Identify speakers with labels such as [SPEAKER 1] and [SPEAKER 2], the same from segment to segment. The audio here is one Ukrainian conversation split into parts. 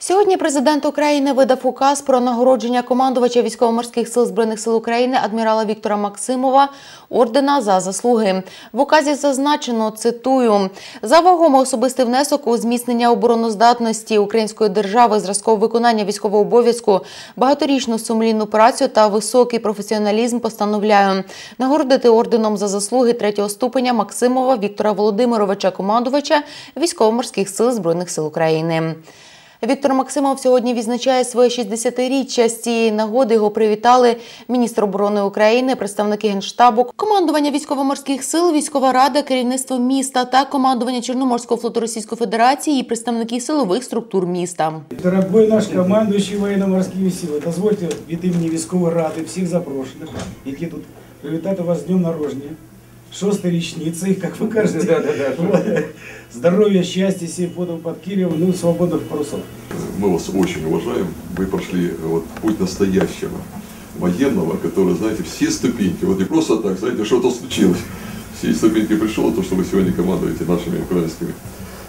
[SPEAKER 1] Сьогодні президент України видав указ про нагородження командувача військово-морських сил збройних сил України адмірала Віктора Максимова ордена за заслуги. В указі зазначено цитую за вагомий особистий внесок у зміцнення обороноздатності української держави, зразкове виконання військового обов'язку, багаторічну сумлінну працю та високий професіоналізм постановляю нагородити орденом за заслуги третього ступеня Максимова Віктора Володимировича, командувача військово-морських сил збройних сил України. Віктор Максимов сьогодні відзначає своє 60-річчя. З цієї нагоди його привітали міністр оборони України, представники генштабу, командування військово-морських сил, військова рада, керівництво міста та командування Чорноморського флоту Російської Федерації і представники силових структур міста.
[SPEAKER 2] Дорогой наш командуючий военно-морськими сили, дозвольте від імені військової ради всіх запрошених, які тут привітати вас з днем народження, шостої річниці, як ви кажете. Вот. Здоров'я, щастя, сім подав під Києвом, ну, свободних парусов.
[SPEAKER 3] Мы вас очень уважаем. Вы прошли э, вот, путь настоящего военного, который, знаете, все ступеньки, вот не просто так, знаете, что-то случилось. Все ступеньки пришел, то, что вы сегодня командуете нашими украинскими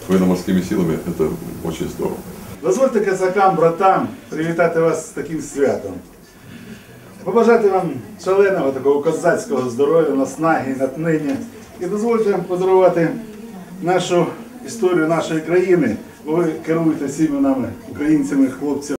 [SPEAKER 3] военно-морскими силами, это очень здорово.
[SPEAKER 4] Дозвольте казакам, братам привітати вас з таким святом. Побажати вам шаленого такого козацького здоров'я, наснаги, натхнення. І дозвольте подарувати нашу історію нашої країни, ви керуєте всіми нами, українцями, хлопцями.